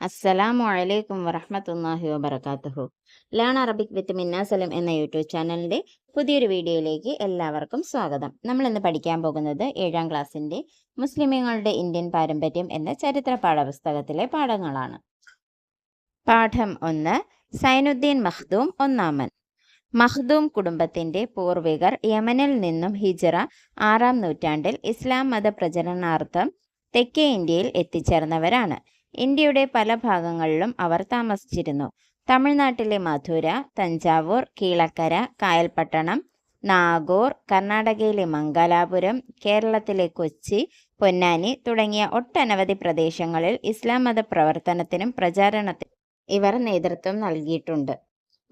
അസ്സലാമു അലൈക്കും വറഹ്മത്തുള്ളാഹി വബറകാതുഹു ലേൺ അറബിക് വിത്ത് മിന്ന സലം എന്ന യൂട്യൂബ് ചാനലിന്റെ പുതിയൊരു വീഡിയോയിലേക്ക് എല്ലാവർക്കും സ്വാഗതം. നമ്മൾ ഇന്ന് പഠിക്കാൻ പോകുന്നത് ഏഴാം ക്ലാസ്സിന്റെ മുസ്ലിമുകളുടെ ഇന്ത്യൻ പാരമ്പര്യം എന്ന ചരിത്ര പാഠപുസ്തകത്തിലെ പാഠങ്ങളാണ്. പാഠം ഒന്ന് സൈനുദ്ദീൻ മഖ്ദൂം ഒന്നാമൻ. മഖ്ദൂം കുടുംബത്തിന്റെ പൂർവികർ യമനിൽ നിന്നും ഹിജറ ആറാം നൂറ്റാണ്ടിൽ ഇസ്ലാം മത പ്രചരണാർത്ഥം തെക്കേ ഇന്ത്യയിൽ എത്തിച്ചേർന്നവരാണ്. ഇന്ത്യയുടെ പല ഭാഗങ്ങളിലും അവർ താമസിച്ചിരുന്നു. തമിഴ്നാട്ടിലെ മധുര തഞ്ചാവൂർ കീളക്കര കായൽപട്ടണം നാഗൂർ കർണാടകയിലെ മംഗലാപുരം കേരളത്തിലെ കൊച്ചി പൊന്നാനി തുടങ്ങിയ ഒട്ടനവധി പ്രദേശങ്ങളിൽ ഇസ്ലാം മത പ്രവർത്തനത്തിനും പ്രചാരണത്തിനും ഇവർ നേതൃത്വം നൽകിയിട്ടുണ്ട്.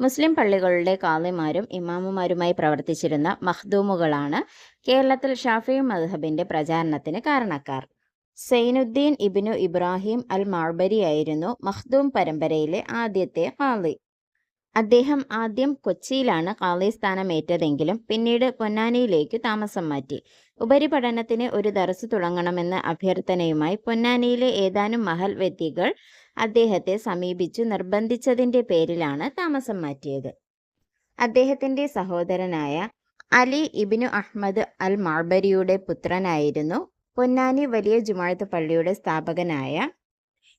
മുസ്ലിം പള്ളികളുടെ കാളിമാരും ഇമാമുമാരുമായി പ്രവർത്തിച്ചിരുന്ന മഖ്ദൂമുകളാണ് കേരളത്തിൽ ഷാഫി മദ്ഹബിന്റെ പ്രചാരണത്തിന് കാരണക്കാർ. സൈനുദ്ദീൻ ഇബിനു ഇബ്രാഹിം അൽ മാർബരി ആയിരുന്നു മഖ്ദൂം പരമ്പരയിലെ ആദ്യത്തെ കാളി അദ്ദേഹം ആദ്യം കൊച്ചിയിലാണ് ഖാളി സ്ഥാനമേറ്റതെങ്കിലും പിന്നീട് പൊന്നാനിയിലേക്ക് താമസം മാറ്റി. ഉപരിപഠനത്തിന് ഒരു ദർസ് തുടങ്ങണമെന്ന അഭ്യർത്ഥനയുമായി പൊന്നാനിയിലെ ഏതാനും മഹൽ വ്യക്തികൾ അദ്ദേഹത്തെ സമീപിച്ചു നിർബന്ധിച്ചതിന്റെ പേരിലാണ് താമസം മാറ്റിയത്. അദ്ദേഹത്തിന്റെ സഹോദരനായ അലി ഇബിനു അഹ്മദ് അൽ മാർബരിയുടെ പുത്രനായിരുന്നു പൊന്നാനി വലിയ ജുമാഴത്ത് പള്ളിയുടെ സ്ഥാപകനായ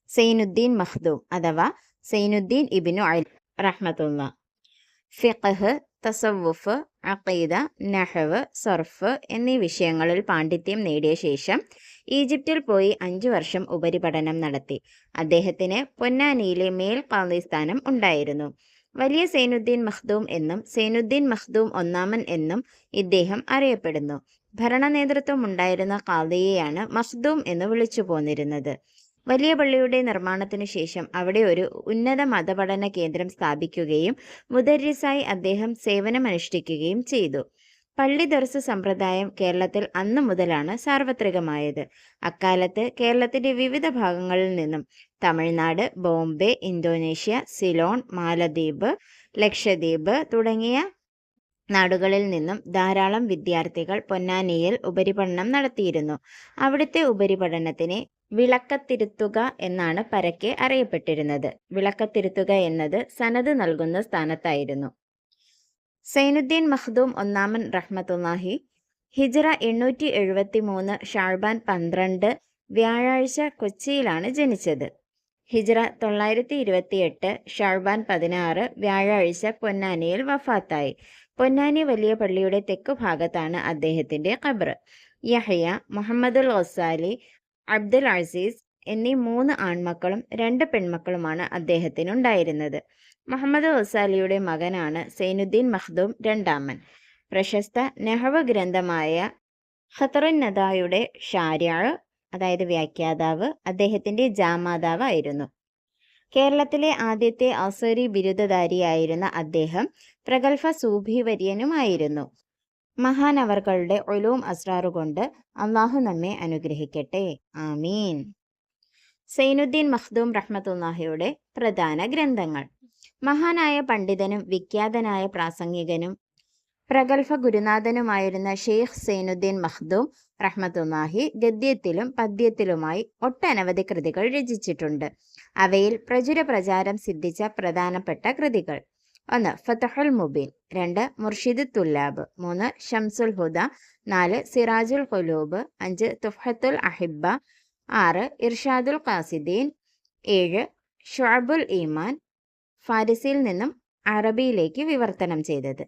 സൈനുദ്ദീൻ മഹ്ദൂം അഥവാ സൈനുദ്ദീൻ ഇബിനു അൽ റഹ്മത്തുള്ള. ഫിഖഹ് തസവുഫ് അഖീദ നഹവ് സർഫ് എന്നീ വിഷയങ്ങളിൽ പാണ്ഡിത്യം നേടിയ ശേഷം ഈജിപ്തിൽ പോയി അഞ്ചു വർഷം ഉപരിപഠനം നടത്തി. അദ്ദേഹത്തിന് പൊന്നാനിയിലെ മേൽ സ്ഥാനം ഉണ്ടായിരുന്നു. വലിയ സൈനുദ്ദീൻ മഖ്ദൂം എന്നും സൈനുദ്ദീൻ മഖ്ദൂം ഒന്നാമൻ എന്നും ഇദ്ദേഹം അറിയപ്പെടുന്നു. ഭരണ നേതൃത്വം ഉണ്ടായിരുന്ന കാതയെയാണ് മഖ്ദൂം എന്ന് വിളിച്ചു പോന്നിരുന്നത്. വലിയ പള്ളിയുടെ നിർമ്മാണത്തിനു ശേഷം അവിടെ ഒരു ഉന്നത മതപഠന കേന്ദ്രം സ്ഥാപിക്കുകയും മുദരിസായി അദ്ദേഹം സേവനമനുഷ്ഠിക്കുകയും ചെയ്തു. പള്ളി ദർസ് സമ്പ്രദായം കേരളത്തിൽ അന്നു മുതലാണ് സാർവത്രികമായത്. അക്കാലത്ത് കേരളത്തിന്റെ വിവിധ ഭാഗങ്ങളിൽ നിന്നും തമിഴ്നാട് ബോംബെ ഇന്തോനേഷ്യ സിലോൺ മാലദ്വീപ് ലക്ഷദ്വീപ് തുടങ്ങിയ നാടുകളിൽ നിന്നും ധാരാളം വിദ്യാർത്ഥികൾ പൊന്നാനിയിൽ ഉപരിപഠനം നടത്തിയിരുന്നു. അവിടുത്തെ ഉപരിപഠനത്തിനെ വിളക്കത്തിരുത്തുക എന്നാണ് പരക്കെ അറിയപ്പെട്ടിരുന്നത്. വിളക്കത്തിരുത്തുക എന്നത് സനത് നൽകുന്ന സ്ഥാനത്തായിരുന്നു. സൈനുദ്ദീൻ മഖ്ദൂം ഒന്നാമൻ റഹ്മത്തുല്ലാഹി ഹിജറ എണ്ണൂറ്റി എഴുപത്തി മൂന്ന് ഷാൾബാൻ പന്ത്രണ്ട് വ്യാഴാഴ്ച കൊച്ചിയിലാണ് ജനിച്ചത്. ഹിജറ തൊള്ളായിരത്തി ഇരുപത്തിയെട്ട് ഷാൾബാൻ പതിനാറ് വ്യാഴാഴ്ച പൊന്നാനിയിൽ വഫാത്തായി. പൊന്നാനി വലിയ പള്ളിയുടെ തെക്കു ഭാഗത്താണ് അദ്ദേഹത്തിന്റെ ഖബർ യഹയ മുഹമ്മദുൽ ഗസാലി അബ്ദുൽ അസീസ് എന്നീ മൂന്ന് ആൺമക്കളും രണ്ട് പെൺമക്കളുമാണ് അദ്ദേഹത്തിനുണ്ടായിരുന്നത്. മുഹമ്മദ് ഗസാലിയുടെ മകനാണ് സൈനുദ്ദീൻ മഖ്ദൂം രണ്ടാമൻ. പ്രശസ്ത നെഹ്വ ഗ്രന്ഥമായ ഖത്തറുൻ നദായുടെ ഷാര്യാഴ് അതായത് വ്യാഖ്യാതാവ് അദ്ദേഹത്തിന്റെ ജാമാതാവായിരുന്നു കേരളത്തിലെ ആദ്യത്തെ അസരി ബിരുദധാരിയായിരുന്ന അദ്ദേഹം പ്രഗത്ഭ സൂഫിവര്യനുമായിരുന്നു. മഹാനവർകളുടെ ഒലൂം അസ്രാറുകൊണ്ട് അള്ളാഹു നമ്മെ അനുഗ്രഹിക്കട്ടെ. ആമീൻ. സൈനുദ്ദീൻ മഖ്ദൂം റഹ്മത്തുല്ലാഹയുടെ പ്രധാന ഗ്രന്ഥങ്ങൾ. മഹാനായ പണ്ഡിതനും വിഖ്യാതനായ പ്രാസംഗികനും പ്രഗത്ഭ ഗുരുനാഥനുമായിരുന്ന ഷെയ്ഖ് സൈനുദ്ദീൻ മഖ്ദൂം റഹ്മത്തുല്ലാഹി ഗദ്യത്തിലും പദ്യത്തിലുമായി ഒട്ടനവധി കൃതികൾ രചിച്ചിട്ടുണ്ട്. അവയിൽ പ്രചുര പ്രചാരം സിദ്ധിച്ച പ്രധാനപ്പെട്ട കൃതികൾ. ഒന്ന് ഫതഹുൽ മുബീൻ. രണ്ട് മുർഷിദ് തുല്ലാബ്. മൂന്ന് ഷംസുൽ ഹുദ. നാല് സിറാജുൽ ഹുലൂബ് അഞ്ച് തുഫത്തുൽ അഹിബ ആറ് ഇർഷാദുൽ ഖാസിദ്ദീൻ. ഏഴ് ഷുഅബുൽ ഈമാൻ ഫാരിസിയിൽ നിന്നും അറബിയിലേക്ക് വിവർത്തനം ചെയ്തത്.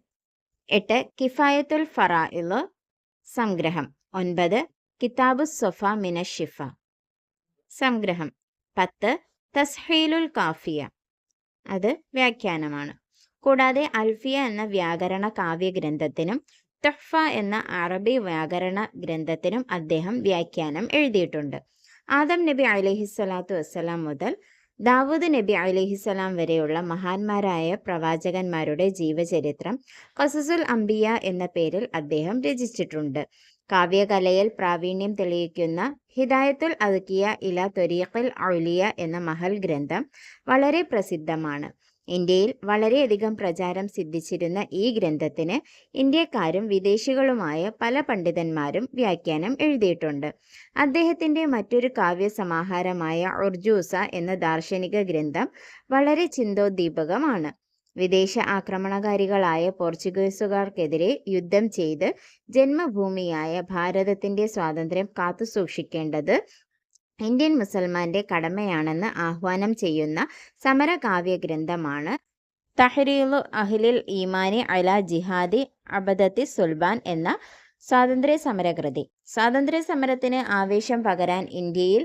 എട്ട് കിഫായത്തുൽ ഫറായിൽ സംഗ്രഹം. ഒൻപത് കിതാബു സൊഫ മിനഷിഫ സംഗ്രഹം. പത്ത് തസ്ഹീലുൽ കാഫിയ. അത് വ്യാഖ്യാനമാണ്. കൂടാതെ അൽഫിയ എന്ന വ്യാകരണ കാവ്യഗ്രന്ഥത്തിനും തൊഹ്ഫ എന്ന അറബി വ്യാകരണ ഗ്രന്ഥത്തിനും അദ്ദേഹം വ്യാഖ്യാനം എഴുതിയിട്ടുണ്ട്. ആദം നബി അലഹിസ്വലാത്തു വസ്സലാം മുതൽ ദാവൂദ് നബി അലഹിസ്സലാം വരെയുള്ള മഹാന്മാരായ പ്രവാചകന്മാരുടെ ജീവചരിത്രം ഖസസുൽ അംബിയ എന്ന പേരിൽ അദ്ദേഹം രചിച്ചിട്ടുണ്ട്. കാവ്യകലയിൽ പ്രാവീണ്യം തെളിയിക്കുന്ന ഹിദായത്തുൽ അതുക്കിയ ഇല തൊരീഖൽ ഔലിയ എന്ന മഹൽ ഗ്രന്ഥം വളരെ പ്രസിദ്ധമാണ്. ഇന്ത്യയിൽ വളരെയധികം പ്രചാരം സിദ്ധിച്ചിരുന്ന ഈ ഗ്രന്ഥത്തിന് ഇന്ത്യക്കാരും വിദേശികളുമായ പല പണ്ഡിതന്മാരും വ്യാഖ്യാനം എഴുതിയിട്ടുണ്ട്. അദ്ദേഹത്തിന്റെ മറ്റൊരു കാവ്യസമാഹാരമായ ഉർജൂസ എന്ന ദാർശനിക ഗ്രന്ഥം വളരെ ചിന്തോദ്ദീപകമാണ് വിദേശ ആക്രമണകാരികളായ പോർച്ചുഗീസുകാർക്കെതിരെ യുദ്ധം ചെയ്ത് ജന്മഭൂമിയായ ഭാരതത്തിന്റെ സ്വാതന്ത്ര്യം കാത്തുസൂക്ഷിക്കേണ്ടത് ഇന്ത്യൻ മുസൽമാന്റെ കടമയാണെന്ന് ആഹ്വാനം ചെയ്യുന്ന സമരകാവ്യ ഗ്രന്ഥമാണ് തഹരീലു അഹ്ലിൽ ഈമാനി അല ജിഹാദി അബദത്തി സുൽബാൻ എന്ന സ്വാതന്ത്ര്യ സമരകൃതി സ്വാതന്ത്ര്യ സമരത്തിന് ആവേശം പകരാൻ ഇന്ത്യയിൽ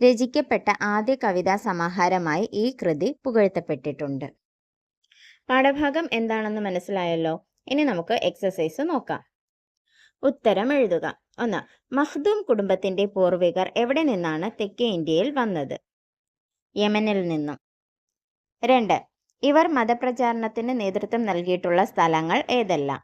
രചിക്കപ്പെട്ട ആദ്യ കവിതാ സമാഹാരമായി ഈ കൃതി പുകഴ്ത്തപ്പെട്ടിട്ടുണ്ട്. പാഠഭാഗം എന്താണെന്ന് മനസ്സിലായല്ലോ? ഇനി നമുക്ക് എക്സസൈസ് നോക്കാം. ഉത്തരം എഴുതുക. ഒന്ന് മഹ്ദൂം കുടുംബത്തിന്റെ പൂർവികർ എവിടെ നിന്നാണ് തെക്കേ ഇന്ത്യയിൽ വന്നത്? യമനിൽ നിന്നും. രണ്ട് ഇവർ മതപ്രചാരണത്തിന് നേതൃത്വം നൽകിയിട്ടുള്ള സ്ഥലങ്ങൾ ഏതെല്ലാം?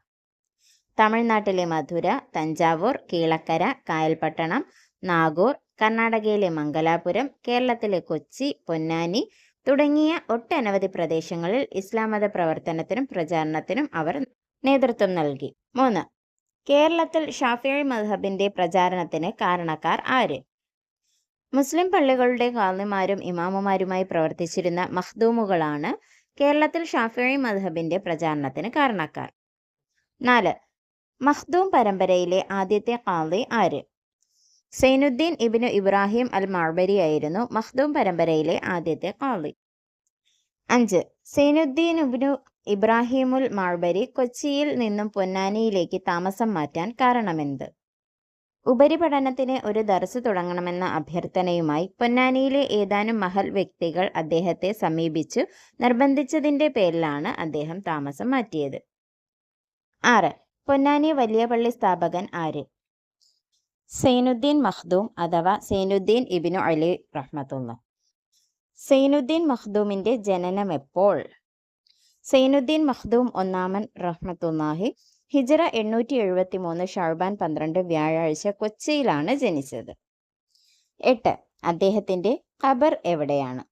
തമിഴ്നാട്ടിലെ മധുര തഞ്ചാവൂർ കീളക്കര കായൽപട്ടണം നാഗൂർ കർണാടകയിലെ മംഗലാപുരം കേരളത്തിലെ കൊച്ചി പൊന്നാനി തുടങ്ങിയ ഒട്ടനവധി പ്രദേശങ്ങളിൽ ഇസ്ലാം മത പ്രവർത്തനത്തിനും പ്രചാരണത്തിനും അവർ നേതൃത്വം നൽകി. മൂന്ന് കേരളത്തിൽ ഷാഫിഴി മദ്ഹബിന്റെ പ്രചാരണത്തിന് കാരണക്കാർ ആര്? മുസ്ലിം പള്ളികളുടെ കാളിമാരും ഇമാമുമാരുമായി പ്രവർത്തിച്ചിരുന്ന മഖ്ദൂമുകളാണ് കേരളത്തിൽ ഷാഫിഴി മദ്ഹബിന്റെ പ്രചാരണത്തിന് കാരണക്കാർ. നാല് മഖ്ദൂം പരമ്പരയിലെ ആദ്യത്തെ കാളി ആര്? സൈനുദ്ദീൻ ഇബിനു ഇബ്രാഹിം അൽ മാർബരി ആയിരുന്നു മഖ്ദൂം പരമ്പരയിലെ ആദ്യത്തെ കാളി അഞ്ച് സൈനുദ്ദീൻ ഇബിനു ഇബ്രാഹിമുൽ മാൾബരി കൊച്ചിയിൽ നിന്നും പൊന്നാനിയിലേക്ക് താമസം മാറ്റാൻ കാരണമെന്ത്? ഉപരിപഠനത്തിന് ഒരു ദർസ് തുടങ്ങണമെന്ന അഭ്യർത്ഥനയുമായി പൊന്നാനിയിലെ ഏതാനും മഹൽ വ്യക്തികൾ അദ്ദേഹത്തെ സമീപിച്ചു നിർബന്ധിച്ചതിന്റെ പേരിലാണ് അദ്ദേഹം താമസം മാറ്റിയത്. ആറ്. പൊന്നാനി വലിയ പള്ളി സ്ഥാപകൻ ആര്? സൈനുദ്ദീൻ മഖ്ദൂം അഥവാ സൈനുദ്ദീൻ ഇബിനു അലി റഹ്മത്തുള്ള സൈനുദ്ദീൻ മഖ്ദൂമിന്റെ ജനനം എപ്പോൾ സൈനുദ്ദീൻ മഖ്ദൂം ഒന്നാമൻ റഹ്മത്തുല്ലാഹി ഹിജറ എണ്ണൂറ്റി എഴുപത്തി മൂന്ന് ഷാർബാൻ പന്ത്രണ്ട് വ്യാഴാഴ്ച കൊച്ചിയിലാണ് ജനിച്ചത്. എട്ട്. അദ്ദേഹത്തിന്റെ ഖബർ എവിടെയാണ്?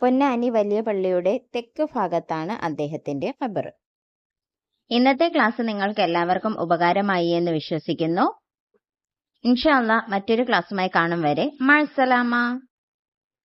പൊന്നാനി വലിയ പള്ളിയുടെ തെക്ക് ഭാഗത്താണ് അദ്ദേഹത്തിന്റെ ഖബർ. ഇന്നത്തെ ക്ലാസ് നിങ്ങൾക്ക് എല്ലാവർക്കും ഉപകാരമായി എന്ന് വിശ്വസിക്കുന്നു. ഇൻഷാല്ല മറ്റൊരു ക്ലാസ്സുമായി കാണും വരെ. മഴസലാമ